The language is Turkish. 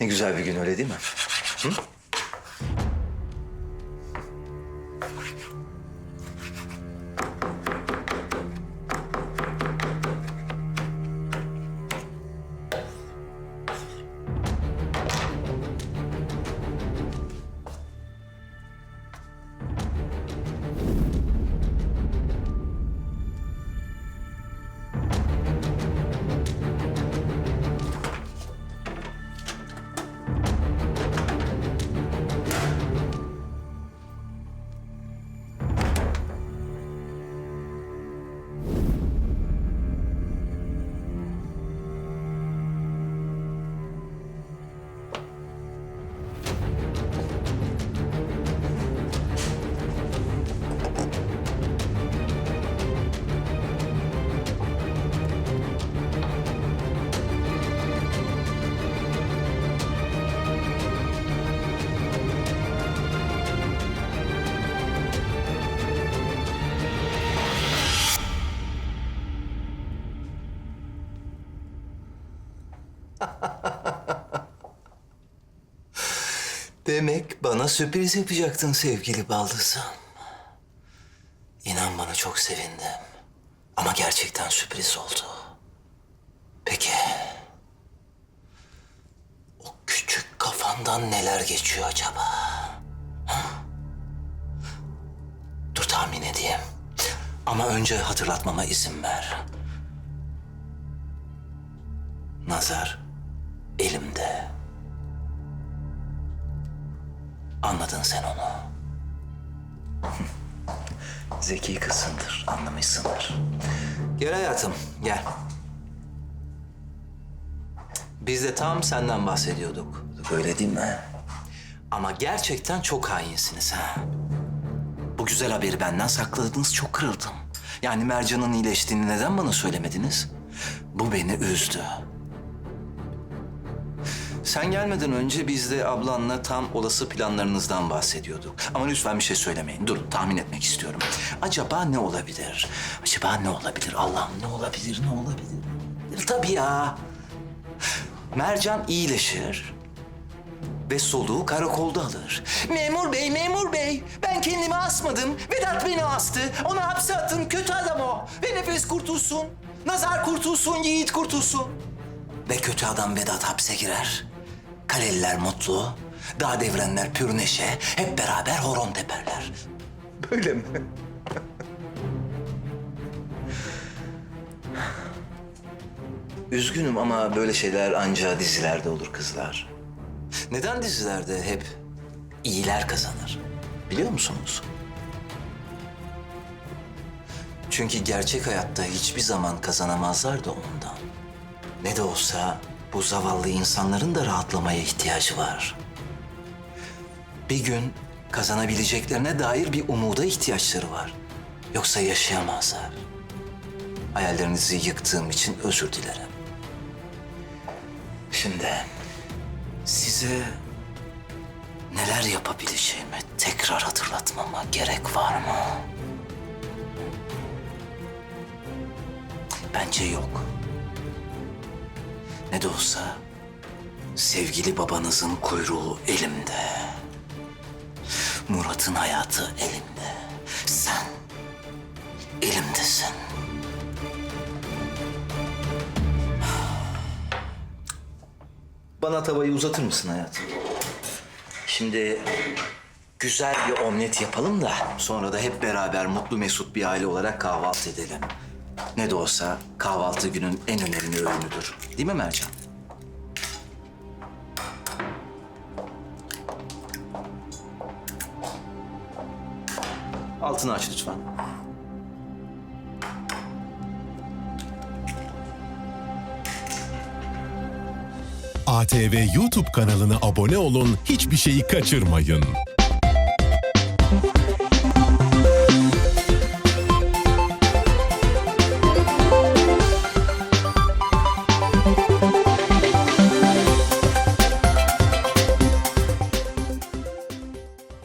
Ne güzel bir gün öyle değil mi? Hı? Demek bana sürpriz yapacaktın sevgili baldızım. İnan bana çok sevindim. Ama gerçekten sürpriz oldu. Peki... O küçük kafandan neler geçiyor acaba? Ha? Dur tahmin edeyim. Ama önce hatırlatmama izin ver. Nazar Anladın sen onu. Zeki kızsındır, anlamışsındır. Gel hayatım, gel. Biz de tam senden bahsediyorduk. Öyle değil mi? Ama gerçekten çok hainsiniz ha. Bu güzel haberi benden sakladınız, çok kırıldım. Yani Mercan'ın iyileştiğini neden bana söylemediniz? Bu beni üzdü. Sen gelmeden önce biz de ablanla tam olası planlarınızdan bahsediyorduk. Ama lütfen bir şey söylemeyin. Dur, tahmin etmek istiyorum. Acaba ne olabilir? Acaba ne olabilir? Allah'ım ne olabilir, ne olabilir? Tabii ya. Mercan iyileşir ve soluğu karakolda alır. Memur bey, memur bey. Ben kendimi asmadım. Vedat beni astı. Onu hapse atın. Kötü adam o. Ve nefes kurtulsun. Nazar kurtulsun, Yiğit kurtulsun. Ve kötü adam Vedat hapse girer. Kaleliler mutlu. Dağ devrenler pür neşe. Hep beraber horon teperler. Böyle mi? Üzgünüm ama böyle şeyler ancak dizilerde olur kızlar. Neden dizilerde hep iyiler kazanır? Biliyor musunuz? Çünkü gerçek hayatta hiçbir zaman kazanamazlar da ondan. Ne de olsa bu zavallı insanların da rahatlamaya ihtiyacı var. Bir gün kazanabileceklerine dair bir umuda ihtiyaçları var. Yoksa yaşayamazlar. Hayallerinizi yıktığım için özür dilerim. Şimdi size neler yapabileceğimi tekrar hatırlatmama gerek var mı? Bence yok. Ne de olsa sevgili babanızın kuyruğu elimde. Murat'ın hayatı elimde. Sen elimdesin. Bana tavayı uzatır mısın hayatım? Şimdi güzel bir omlet yapalım da sonra da hep beraber mutlu mesut bir aile olarak kahvaltı edelim. Ne de olsa kahvaltı günün en önemli öğünüdür. Değil mi Mercan? Altını aç lütfen. ATV YouTube kanalına abone olun, hiçbir şeyi kaçırmayın.